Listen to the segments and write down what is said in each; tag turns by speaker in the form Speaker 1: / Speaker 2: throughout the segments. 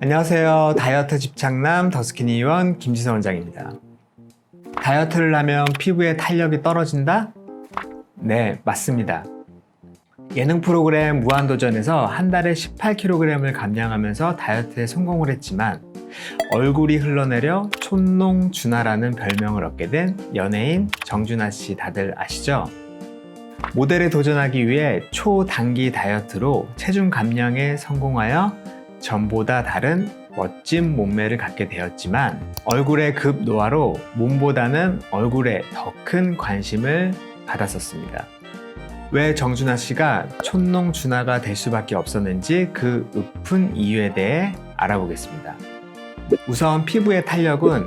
Speaker 1: 안녕하세요. 다이어트 집착남 더스키니원 김지선 원장입니다. 다이어트를 하면 피부의 탄력이 떨어진다? 네, 맞습니다. 예능 프로그램 무한도전에서 한 달에 18kg을 감량하면서 다이어트에 성공을 했지만 얼굴이 흘러내려 촌농 준하라는 별명을 얻게 된 연예인 정준하 씨 다들 아시죠? 모델에 도전하기 위해 초단기 다이어트로 체중 감량에 성공하여 전보다 다른 멋진 몸매를 갖게 되었지만 얼굴의 급 노화로 몸보다는 얼굴에 더 큰 관심을 받았었습니다. 왜 정준하 씨가 촌농 준하가 될 수밖에 없었는지 그 읊은 이유에 대해 알아보겠습니다. 우선 피부의 탄력은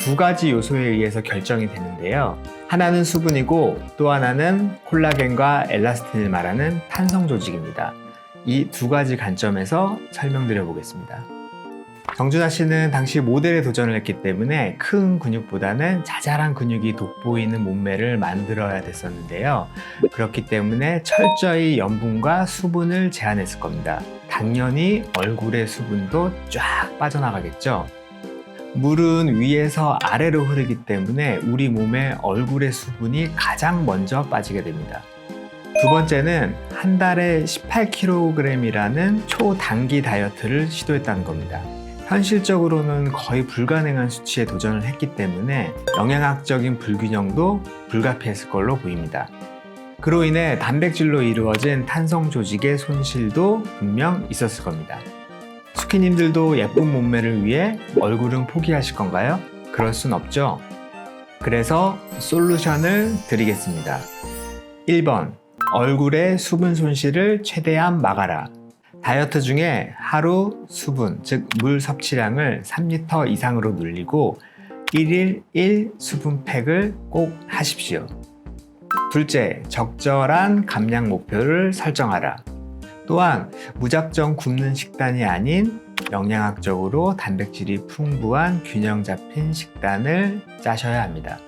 Speaker 1: 두 가지 요소에 의해서 결정이 되는데요. 하나는 수분이고 또 하나는 콜라겐과 엘라스틴을 말하는 탄성 조직입니다. 이 두 가지 관점에서 설명드려 보겠습니다. 정준하 씨는 당시 모델에 도전을 했기 때문에 큰 근육보다는 자잘한 근육이 돋보이는 몸매를 만들어야 됐었는데요. 그렇기 때문에 철저히 염분과 수분을 제한했을 겁니다. 당연히 얼굴의 수분도 쫙 빠져나가겠죠. 물은 위에서 아래로 흐르기 때문에 우리 몸의 얼굴의 수분이 가장 먼저 빠지게 됩니다. 두 번째는 한 달에 18kg이라는 초단기 다이어트를 시도했다는 겁니다. 현실적으로는 거의 불가능한 수치에 도전을 했기 때문에 영양학적인 불균형도 불가피했을 걸로 보입니다. 그로 인해 단백질로 이루어진 탄성 조직의 손실도 분명 있었을 겁니다. 스키님들도 예쁜 몸매를 위해 얼굴은 포기하실 건가요? 그럴 순 없죠. 그래서 솔루션을 드리겠습니다. 1번. 얼굴의 수분 손실을 최대한 막아라. 다이어트 중에 하루 수분, 즉 물 섭취량을 3리터 이상으로 늘리고 1일 1 수분팩을 꼭 하십시오. 둘째, 적절한 감량 목표를 설정하라. 또한 무작정 굶는 식단이 아닌 영양학적으로 단백질이 풍부한 균형 잡힌 식단을 짜셔야 합니다.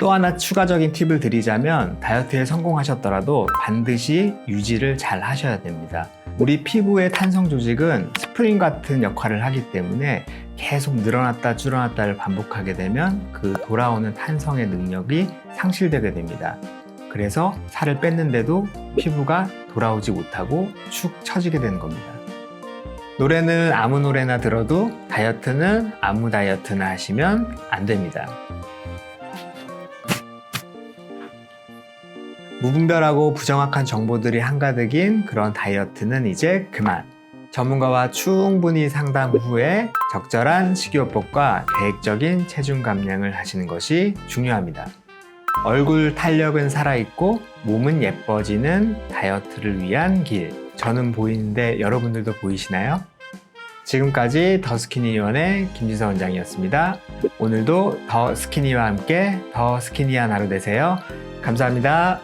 Speaker 1: 또 하나 추가적인 팁을 드리자면 다이어트에 성공하셨더라도 반드시 유지를 잘 하셔야 됩니다. 우리 피부의 탄성 조직은 스프링 같은 역할을 하기 때문에 계속 늘어났다 줄어났다를 반복하게 되면 그 돌아오는 탄성의 능력이 상실되게 됩니다. 그래서 살을 뺐는데도 피부가 돌아오지 못하고 축 처지게 되는 겁니다. 노래는 아무 노래나 들어도 다이어트는 아무 다이어트나 하시면 안 됩니다. 무분별하고 부정확한 정보들이 한가득인 그런 다이어트는 이제 그만. 전문가와 충분히 상담 후에 적절한 식이요법과 계획적인 체중 감량을 하시는 것이 중요합니다. 얼굴 탄력은 살아있고 몸은 예뻐지는 다이어트를 위한 길. 저는 보이는데 여러분들도 보이시나요? 지금까지 더 스키니원의 김지선 원장이었습니다. 오늘도 더 스키니와 함께 더 스키니한 하루 되세요. 감사합니다.